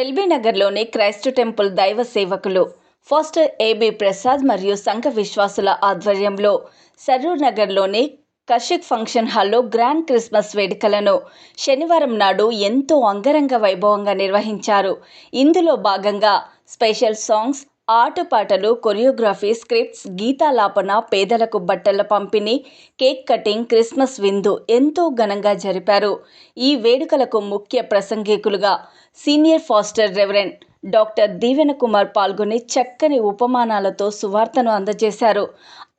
LB నగర్లోని Christ temple దైవ సేవకులు ఫాస్టర్ ఏబి ప్రసాద్ మరియు సంఘ విశ్వాసుల ఆధ్వర్యంలో సరూర్ నగర్లోని కషిక్ ఫంక్షన్ హాల్లో గ్రాండ్ క్రిస్మస్ వేడుకలను శనివారం నాడు ఎంతో అంగరంగ వైభవంగా నిర్వహించారు. ఇందులో భాగంగా స్పెషల్ సాంగ్స్ ఆటపాటలు కొరియోగ్రఫీ స్క్రిప్ట్స్ గీతాలాపన పేదలకు బట్టల పంపిణీ కేక్ కటింగ్ క్రిస్మస్ విందు ఎంతో ఘనంగా జరిపారు. ఈ వేడుకలకు ముఖ్య ప్రసంగికులుగా senior pastor reverend doctor Deevena Kumar పాల్గొని చక్కని ఉపమానాలతో సువార్తను అందజేశారు.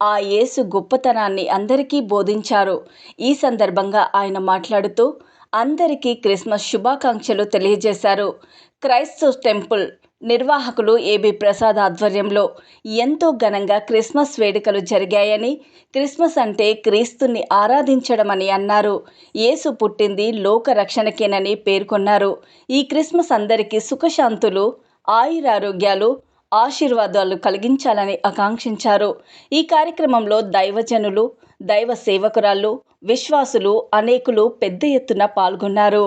ఆ యేసు గొప్పతనాన్ని అందరికీ బోధించారు. ఈ సందర్భంగా ఆయన మాట్లాడుతూ అందరికీ క్రిస్మస్ శుభాకాంక్షలు తెలియజేశారు. క్రైస్తవ టెంపుల్ నిర్వాహకులు ఏబి ప్రసాద్ ఆధ్వర్యంలో ఎంతో ఘనంగా క్రిస్మస్ వేడుకలు జరిగాయని క్రిస్మస్ అంటే క్రీస్తుని ఆరాధించడమని అన్నారు. యేసు పుట్టింది లోకరక్షణకేనని పేర్కొన్నారు. ఈ క్రిస్మస్ అందరికీ సుఖశాంతులు ఆయురారోగ్యాలు ఆశీర్వాదాలు కలిగించాలని ఆకాంక్షించారు. ఈ కార్యక్రమంలో దైవజనులు దైవ సేవకురాళ్ళు విశ్వాసులు అనేకులు పెద్ద ఎత్తున పాల్గొన్నారు.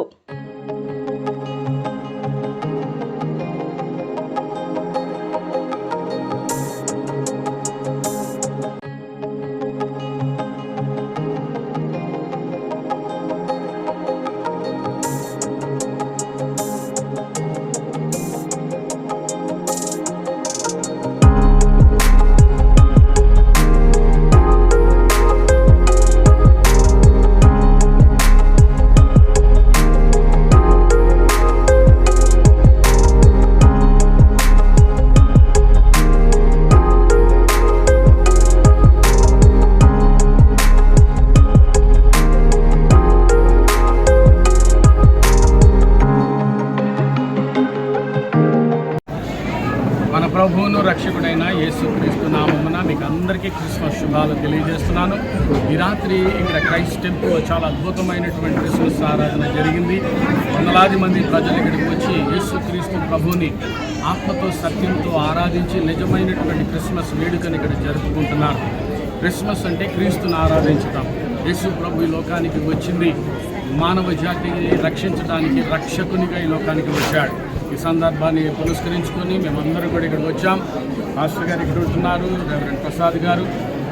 ప్రభువును రక్షకుడైన యేసుక్రీస్తు నామమున మీకు అందరికీ క్రిస్మస్ శుభాలు తెలియజేస్తున్నాను. ఈ రాత్రి ఇక్కడ క్రైస్ట్ టెంపుల్ చాలా అద్భుతమైనటువంటి క్రిస్మస్ ఆరాధన జరిగింది. వందలాది మంది ప్రజలు ఇక్కడికి వచ్చి యేసుక్రీస్తు ప్రభుని ఆత్మతో సత్యంతో ఆరాధించి నిజమైనటువంటి క్రిస్మస్ వేడుకను ఇక్కడ జరుపుకుంటున్నారు. క్రిస్మస్ అంటే క్రీస్తుని ఆరాధించటం. యేసు ప్రభు ఈ లోకానికి వచ్చింది. మానవ జాతిని రక్షించడానికి రక్షకునిగా ఈ లోకానికి వచ్చాడు. ఈ సందర్భాన్ని పురస్కరించుకొని మేమందరం కూడా ఇక్కడికి వచ్చాం. మాస్టర్ గారు ఇక్కడ ఉంటున్నారు రెవరెండ్ ప్రసాద్ గారు.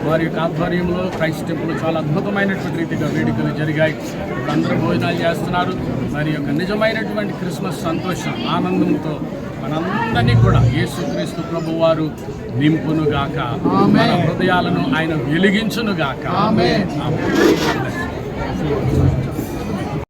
వారి యొక్క ఆధ్వర్యంలో క్రైస్ట్ టెంపుల్ చాలా అద్భుతమైనటువంటి రీతిగా వేడుకలు జరిగాయి. ఇప్పుడు అందరూ భోజనాలు చేస్తున్నారు. మరి యొక్క నిజమైనటువంటి క్రిస్మస్ సంతోషం ఆనందంతో మనందరినీ కూడా యేసుక్రీస్తు ప్రభు వారు నింపునుగాక మన హృదయాలను ఆయన వెలిగించునుగాక.